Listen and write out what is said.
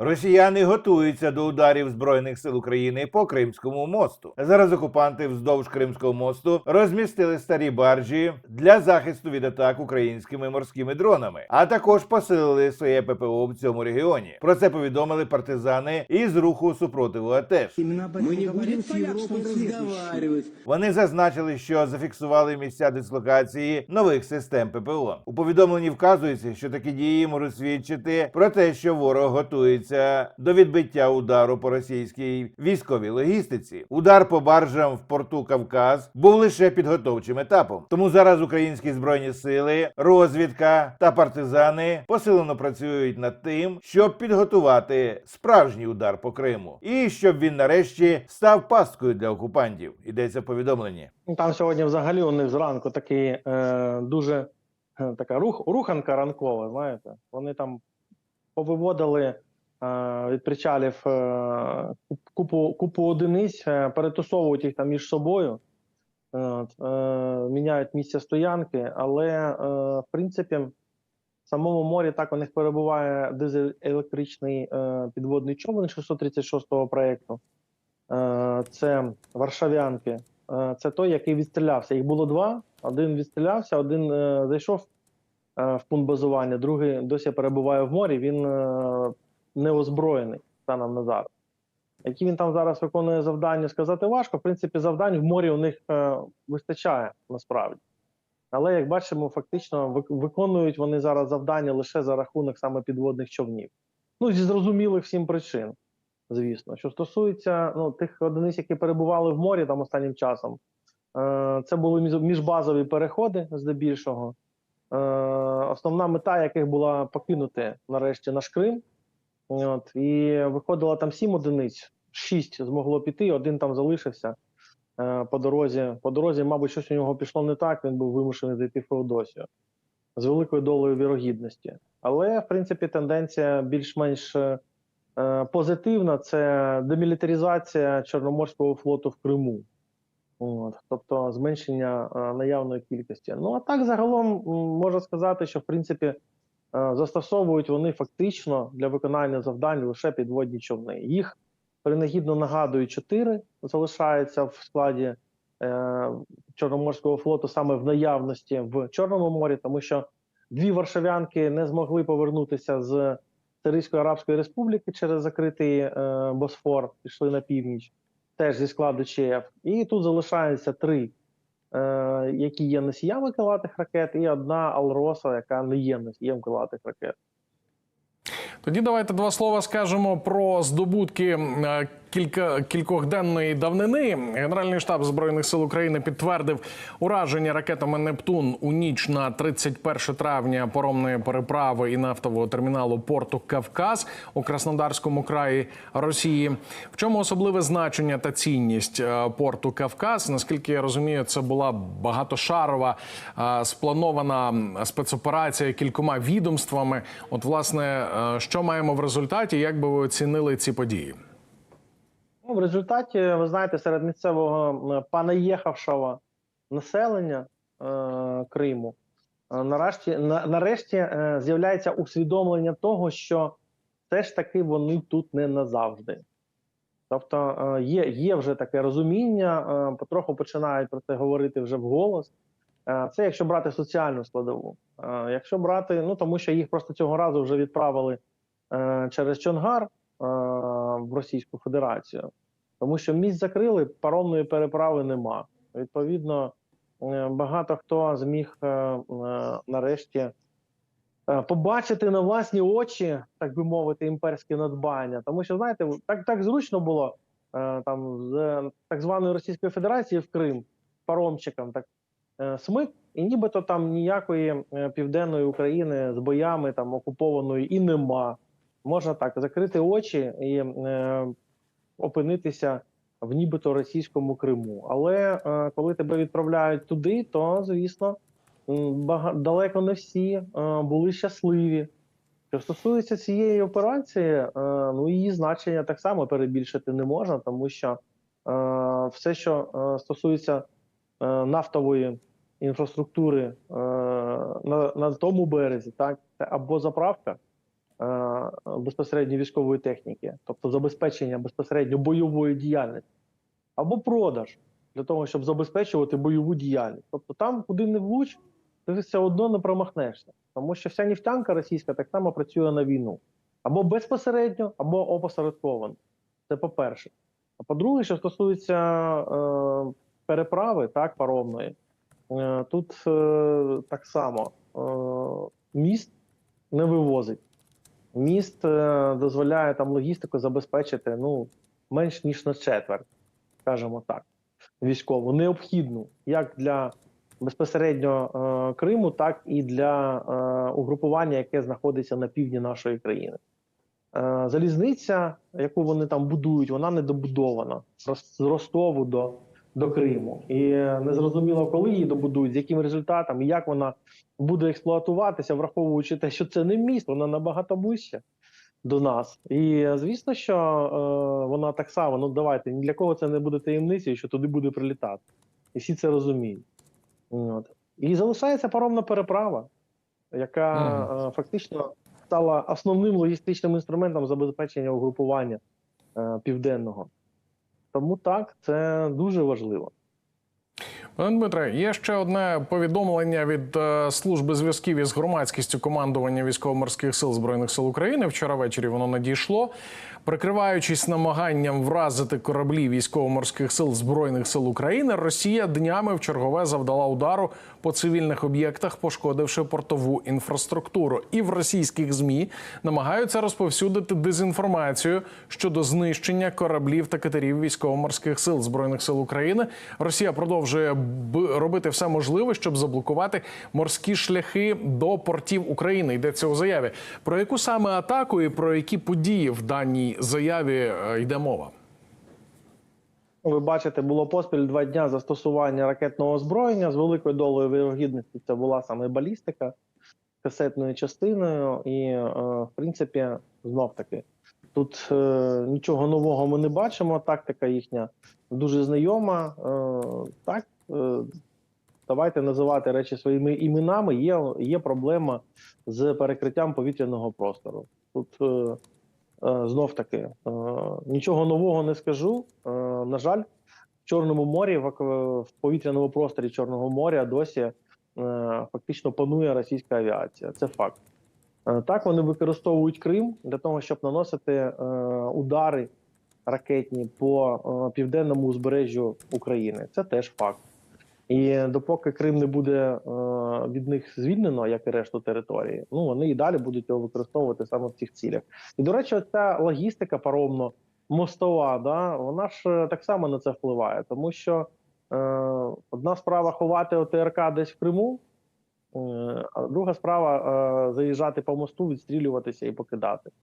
Росіяни готуються до ударів збройних сил України по Кримському мосту. Зараз окупанти вздовж Кримського мосту розмістили старі баржі для захисту від атак українськими морськими дронами, а також посилили своє ППО в цьому регіоні. Про це повідомили партизани із руху супротиву АТЕШ. Этом не говорит будем с поляк, что Европой он следующий. разговаривать. Вони зазначили, що зафіксували місця дислокації нових систем ППО. У повідомленні вказується, що такі дії можуть свідчити про те, що ворог готується до відбиття удару по російській військовій логістиці. Удар по баржам в порту Кавказ був лише підготовчим етапом. Тому зараз українські збройні сили, розвідка та партизани посилено працюють над тим, щоб підготувати справжній удар по Криму, і щоб він нарешті став пасткою для окупантів. Йдеться в повідомленні. Ну, Там сьогодні взагалі у них зранку такий е, дуже е, така рух, руханка ранкова, знаєте. Вони там повиводили від причалів е, купу, купу одиниць, е, перетусовують їх там між собою, е, е, міняють місця стоянки, але е, в принципі в самому морі так у них перебуває дизель-електричний е, підводний човен 636-го проєкту. Е, це Варшавянки. Е, Це той, який відстрілявся. Їх було два. Один відстрілявся, один е, зайшов е, в пункт базування, другий досі перебуває в морі. Він е, не озброєний станом на зараз. Які він там зараз виконує завдання, сказати важко. В принципі, завдань в морі у них е, вистачає насправді. Але як бачимо, фактично виконують вони зараз завдання лише за рахунок саме підводних човнів. Ну, зі зрозумілих всім причин звісно. Що стосується ну, тих одиниць, які перебували в морі там останнім часом, е, це були між- міжбазові переходи здебільшого. Е, основна мета яких була покинути нарешті наш Крим. От, і виходило там сім одиниць, шість змогло піти, один там залишився е, по дорозі. По дорозі, мабуть, щось у нього пішло не так. Він був вимушений зайти в Феодосію з великою долею вірогідності. Але, в принципі, тенденція більш-менш е, Е, Позитивна це демілітаризація Чорноморського флоту в Криму, От, тобто зменшення е, наявної кількості. Ну а так загалом можна сказати, що в принципі застосовують вони фактично для виконання завдань лише підводні човни. Їх принагідно нагадую, чотири залишаються в складі е, Чорноморського флоту саме в наявності в Чорному морі, тому що дві варшавянки не змогли повернутися з Сирійської Арабської Республіки через закритий е, Босфор, пішли на північ, теж зі складу ЧФ. І тут залишаються три, е, які є носіями крилатих ракет, і одна Алроса, яка не є носієм крилатих ракет. Тоді давайте два слова скажемо про здобутки е, кілька кількохденної давнини. Генеральний штаб збройних сил України підтвердив ураження ракетами Нептун у ніч на 31 травня поромної переправи і нафтового терміналу порту Кавказ у Краснодарському краї Росії. В чому особливе значення та цінність е, порту Кавказ? Наскільки я розумію, це була багатошарова е, спланована спецоперація кількома відомствами. От, власне, е, що маємо в результаті? Як би ви оцінили ці події? Ну, в результаті, ви знаєте, серед місцевого е, понаїхавшого населення е, Криму е, нарешті, на, нарешті е, з'являється усвідомлення того, що все ж таки вони тут не назавжди. Тобто е, є, є вже таке розуміння, потроху починають про це говорити вже вголос. Це якщо брати соціальну складову. Якщо брати, ну тому що їх просто цього разу вже відправили через Чонгар в Російську Федерацію, тому що місць закрили, паромної переправи нема. Відповідно, е, багато хто зміг е, е, нарешті е, побачити на власні очі, так би мовити, імперське надбання. Тому що, знаєте, так, так зручно було е, там з е, так званої Російської Федерації в Крим паромчикам, так е, смик, і нібито там ніякої е, південної України з боями там окупованої і нема. Можна так закрити очі і е, опинитися в нібито російському Криму. Але е, коли тебе відправляють туди, то звісно бага- далеко не всі е, були щасливі. Що стосується цієї операції, е, ну її значення так само перебільшити не можна, тому що е, все, що е, стосується е, нафтової інфраструктури е, на, на тому березі, так це або заправка безпосередньо військової техніки, тобто забезпечення безпосередньо бойової діяльності, або продаж для того, щоб забезпечувати бойову діяльність. Тобто там, куди не влуч, ти все одно не промахнешся, тому що вся нефтянка російська так само працює на війну або безпосередньо, або опосередковано. Це по-перше. А по-друге, що стосується е, переправи так, паромної, е, тут е, так само е, міст не вивозить. Міст е, дозволяє там логістику забезпечити ну, менш ніж на четверть, скажімо так, військову, необхідну як для безпосередньо е, Криму, так і для е, угрупування, яке знаходиться на півдні нашої країни. Е, залізниця, яку вони там будують, вона не добудована з Ростову до, до Криму. І незрозуміло, коли її добудують, з яким результатом і як вона буде експлуатуватися, враховуючи те, що це не міст, вона набагато ближче до нас. І звісно, що е, вона так само, ну давайте, ні для кого це не буде таємницею, що туди буде прилітати. І всі це розуміють. От. І залишається паромна переправа, яка е, фактично стала основним логістичним інструментом забезпечення угрупування е, південного. Тому так, це дуже важливо. Пане Дмитре, є ще одне повідомлення від е, служби зв'язків із громадськістю командування військово-морських сил збройних сил України. Вчора ввечері воно надійшло. Прикриваючись намаганням вразити кораблі військово-морських сил збройних сил України, Росія днями в чергове завдала удару по цивільних об'єктах, пошкодивши портову інфраструктуру. І в російських змі намагаються розповсюдити дезінформацію щодо знищення кораблів та катерів військово-морських сил збройних сил України. Росія продовжує робити все можливе, щоб заблокувати морські шляхи до портів України. Йдеться у заяві. Про яку саме атаку і про які події в даній заяві е, йде мова? Ви бачите, було поспіль два дня застосування ракетного озброєння з великою долею вирогідності. Це була саме балістика касетною частиною, і е, в принципі, знов таки, тут е, нічого нового ми не бачимо. Тактика їхня дуже знайома. Так, давайте називати речі своїми іменами. Є, є проблема з перекриттям повітряного простору. Тут е, Е, Знов таки е, нічого нового не скажу. Е, На жаль, в Чорному морі, в повітряному просторі Чорного моря досі е, фактично панує російська авіація. Це факт. Е, Так вони використовують Крим для того, щоб наносити е, удари ракетні по е, південному узбережжю України. Це теж факт. І допоки Крим не буде е, від них звільнено, як і решту території, ну вони і далі будуть його використовувати саме в цих цілях. І до речі, ця логістика паромно мостова, да, вона ж е, так само на це впливає, тому що е, одна справа ховати ОТРК десь в Криму, е, а друга справа е, заїжджати по мосту, відстрілюватися і покидати.